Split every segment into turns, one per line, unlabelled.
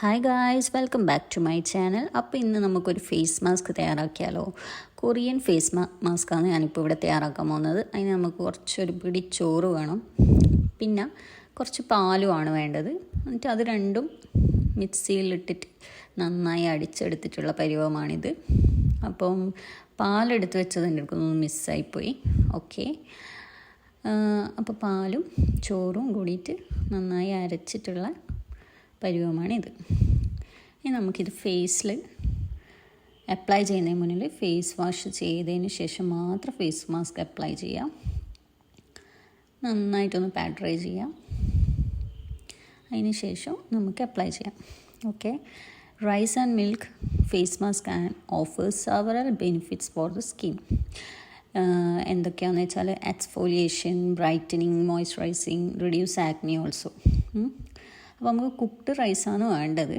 Hi guys welcome back to my channel അപ്പോൾ ഇന്ന് നമുക്കൊരു ഫേസ് മാസ്ക് തയ്യാറാക്കിയാലോ? കൊറിയൻ ഫേസ് മാ മാസ്കാണ് ഞാനിപ്പോൾ ഇവിടെ തയ്യാറാക്കാൻ പോകുന്നത്. അതിന് നമുക്ക് കുറച്ചൊരു പിടി ചോറ് വേണം. പിന്നെ കുറച്ച് പാലുമാണ് വേണ്ടത്. എന്നിട്ട് അത് രണ്ടും മിക്സിയിലിട്ടിട്ട് നന്നായി അടിച്ചെടുത്തിട്ടുള്ള പരിവമാണിത്. അപ്പം പാലെടുത്ത് വെച്ചത് എന്റെ അടുക്കൊന്ന് മിസ്സായിപ്പോയി ഓക്കെ അപ്പോൾ പാലും ചോറും കൂടിയിട്ട് നന്നായി അരച്ചിട്ടുള്ള പരുവമാണിത് ഇനി നമുക്കിത് ഫേസിൽ അപ്ലൈ ചെയ്യുന്നതിന് മുന്നിൽ ഫേസ് വാഷ് ചെയ്തതിന് ശേഷം മാത്രം ഫേസ് മാസ്ക് അപ്ലൈ ചെയ്യാം. നന്നായിട്ടൊന്ന് പാഡ്രൈ ചെയ്യാം. അതിന് ശേഷം നമുക്ക് അപ്ലൈ ചെയ്യാം. Okay rice and milk face mask and offers several benefits for the skin എന്തൊക്കെയാണെന്ന് വെച്ചാൽ exfoliation brightening moisturising reduce acne also അപ്പോൾ നമുക്ക് കുക്ക്ഡ് റൈസാണ് വേണ്ടത്.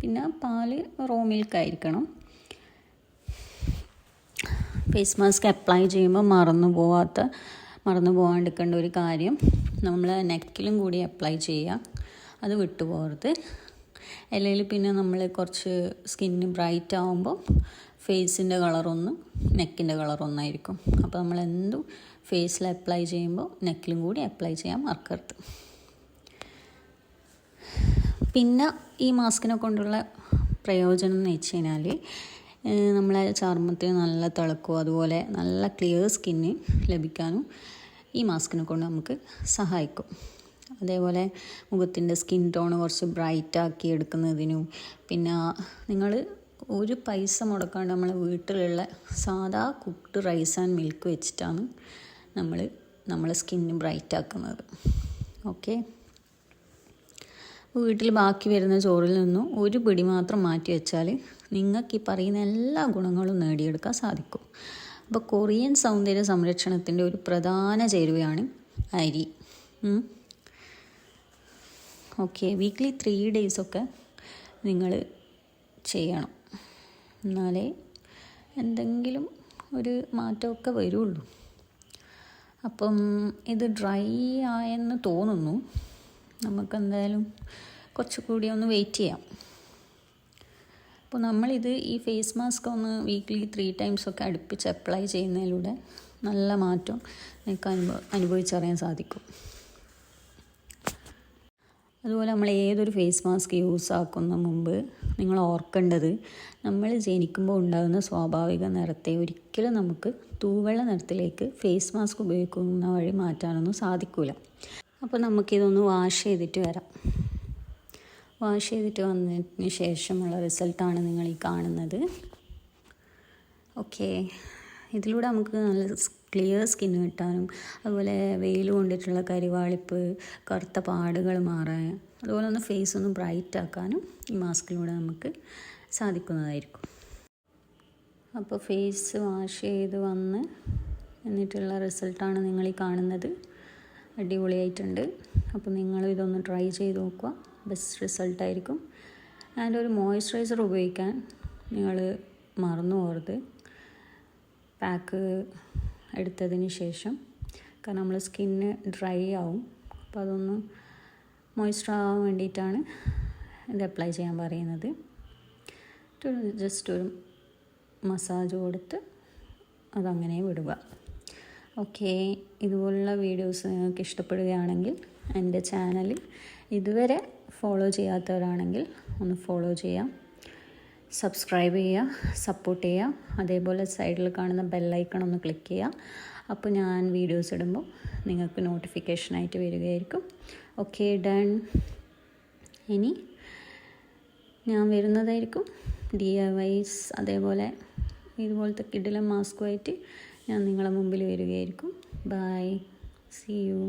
പിന്നെ പാൽ റോ മിൽക്ക് ആയിരിക്കണം. ഫേസ് മാസ്ക് അപ്ലൈ ചെയ്യുമ്പോൾ മറന്നു പോവാത്ത മറന്നു പോകാണ്ടിരിക്കേണ്ട ഒരു കാര്യം നമ്മൾ നെക്കിലും കൂടി അപ്ലൈ ചെയ്യുക. അത് വിട്ടുപോകരുത്. അല്ലെങ്കിൽ പിന്നെ നമ്മൾ കുറച്ച് സ്കിന്ന് ബ്രൈറ്റ് ആകുമ്പോൾ ഫേസിന്റെ കളറൊന്ന് നെക്കിന്റെ കളറൊന്നായിരിക്കും അപ്പോൾ നമ്മൾ എന്തും ഫേസിൽ അപ്ലൈ ചെയ്യുമ്പോൾ നെക്കിലും കൂടി അപ്ലൈ ചെയ്യാൻ മറക്കരുത്. പിന്നെ ഈ മാസ്കിനെ കൊണ്ടുള്ള പ്രയോജനം എന്ന് വെച്ച് കഴിഞ്ഞാൽ നമ്മളെ ചർമ്മത്തിന് നല്ല തിളക്കവും അതുപോലെ നല്ല ക്ലിയർ സ്കിന്ന് ലഭിക്കാനും ഈ മാസ്കിനെ കൊണ്ട് നമുക്ക് സഹായിക്കും. അതേപോലെ മുഖത്തിന്റെ സ്കിൻ ടോൺ കുറച്ച് ബ്രൈറ്റാക്കി എടുക്കുന്നതിനും പിന്നെ നിങ്ങൾ ഒരു പൈസ മുടക്കാണ്ട് നമ്മളെ വീട്ടിലുള്ള സാധാ കുക്ക്ഡ് റൈസ് ആൻഡ് മിൽക്ക് വെച്ചിട്ടാണ് നമ്മൾ നമ്മളെ സ്കിന്ന് ബ്രൈറ്റാക്കുന്നത് ഓക്കെ വീട്ടിൽ ബാക്കി വരുന്ന ചോറിൽ നിന്നും ഒരു പിടി മാത്രം മാറ്റി വെച്ചാൽ നിങ്ങൾക്ക് ഈ പറയുന്ന എല്ലാ ഗുണങ്ങളും നേടിയെടുക്കാൻ സാധിക്കും. അപ്പോൾ കൊറിയൻ സൗന്ദര്യ സംരക്ഷണത്തിന്റെ ഒരു പ്രധാന ചേരുവയാണ് അരി. ഓക്കെ വീക്ക്ലി ത്രീ ഡേയ്സൊക്കെ നിങ്ങൾ ചെയ്യണം. എന്നാലേ എന്തെങ്കിലും ഒരു മാറ്റമൊക്കെ വരുള്ളൂ. അപ്പം ഇത് ഡ്രൈ ആയെന്ന് തോന്നുന്നു. നമുക്ക് എന്തായാലും കുറച്ചുകൂടി ഒന്ന് വെയിറ്റ് ചെയ്യാം. അപ്പോൾ നമ്മളിത് ഈ ഫേസ് മാസ്ക് ഒന്ന് വീക്ക്ലി ത്രീ ടൈംസ് ഒക്കെ അടുപ്പിച്ച് അപ്ലൈ ചെയ്യുന്നതിലൂടെ നല്ല മാറ്റം നിങ്ങൾക്ക് അനുഭവ അനുഭവിച്ചറിയാൻ സാധിക്കും. അതുപോലെ നമ്മൾ ഏതൊരു ഫേസ് മാസ്ക് യൂസ് ആക്കുന്ന മുമ്പ് നിങ്ങൾ ഓർക്കേണ്ടത് നമ്മൾ ജനിക്കുമ്പോൾ ഉണ്ടാകുന്ന സ്വാഭാവിക നിറത്തെ ഒരിക്കലും നമുക്ക് തൂവെള്ള നിറത്തിലേക്ക് ഫേസ് മാസ്ക് ഉപയോഗിക്കുന്ന വഴി മാറ്റാനൊന്നും സാധിക്കില്ല അപ്പോൾ നമുക്കിതൊന്ന് വാഷ് ചെയ്തിട്ട് വരാം. വാഷ് ചെയ്തിട്ട് വന്നതിന് ശേഷമുള്ള റിസൾട്ടാണ് നിങ്ങൾ ഈ കാണുന്നത്. ഓക്കെ. ഇതിലൂടെ നമുക്ക് നല്ല ക്ലിയർ സ്കിന്ന് കിട്ടാനും അതുപോലെ വെയിൽ കൊണ്ടിട്ടുള്ള കരിവാളിപ്പ് കറുത്ത പാടുകൾ മാറാൻ അതുപോലെ ഒന്ന് ഫേസ് ഒന്ന് ബ്രൈറ്റ് ആക്കാനും ഈ മാസ്കിലൂടെ നമുക്ക് സാധിക്കുന്നതായിരിക്കും. അപ്പോൾ ഫേസ് വാഷ് ചെയ്ത് വന്ന് എന്നിട്ടുള്ള റിസൾട്ടാണ് നിങ്ങൾ ഈ കാണുന്നത്. അടിപൊളിയായിട്ടുണ്ട്. അപ്പോൾ നിങ്ങൾ ഇതൊന്ന് ട്രൈ ചെയ്ത് നോക്കുക. ബെസ്റ്റ് റിസൾട്ടായിരിക്കും. ആൻഡ് ഒരു മോയ്സ്ചറൈസർ ഉപയോഗിക്കാൻ നിങ്ങൾ മറന്നു പോകരുത്. പാക്ക് എടുത്തതിന് ശേഷം. കാരണം നമ്മൾ സ്കിന്ന് ഡ്രൈ ആവും. അപ്പോൾ അതൊന്ന് മോയ്സ്ചർ ആവാൻ വേണ്ടിയിട്ടാണ് ഇത് അപ്ലൈ ചെയ്യാൻ പറയുന്നത്. ജസ്റ്റ് ഒരു മസാജ് കൊടുത്ത് അതങ്ങനെ വിടുക. ഓക്കെ ഇതുപോലുള്ള വീഡിയോസ് നിങ്ങൾക്ക് ഇഷ്ടപ്പെടുകയാണെങ്കിൽ എന്റെ ചാനൽ ഇതുവരെ ഫോളോ ചെയ്യാത്തവരാണെങ്കിൽ ഒന്ന് ഫോളോ ചെയ്യാം സബ്സ്ക്രൈബ് ചെയ്യുക സപ്പോർട്ട് ചെയ്യുക. അതേപോലെ സൈഡിൽ കാണുന്ന ബെല്ലൈക്കൺ ഒന്ന് ക്ലിക്ക് ചെയ്യുക. അപ്പോൾ ഞാൻ വീഡിയോസ് ഇടുമ്പോൾ നിങ്ങൾക്ക് നോട്ടിഫിക്കേഷനായിട്ട് വരികയായിരിക്കും. ഓക്കെ ഡൺ ഇനി ഞാൻ വരുന്നതായിരിക്കും ഡി ഐ വൈസ് അതേപോലെ ഇതുപോലത്തെ കിഡിലെ മാസ്കുമായിട്ട് ഞാൻ നിങ്ങളെ മുമ്പിൽ വരികയായിരിക്കും. By C U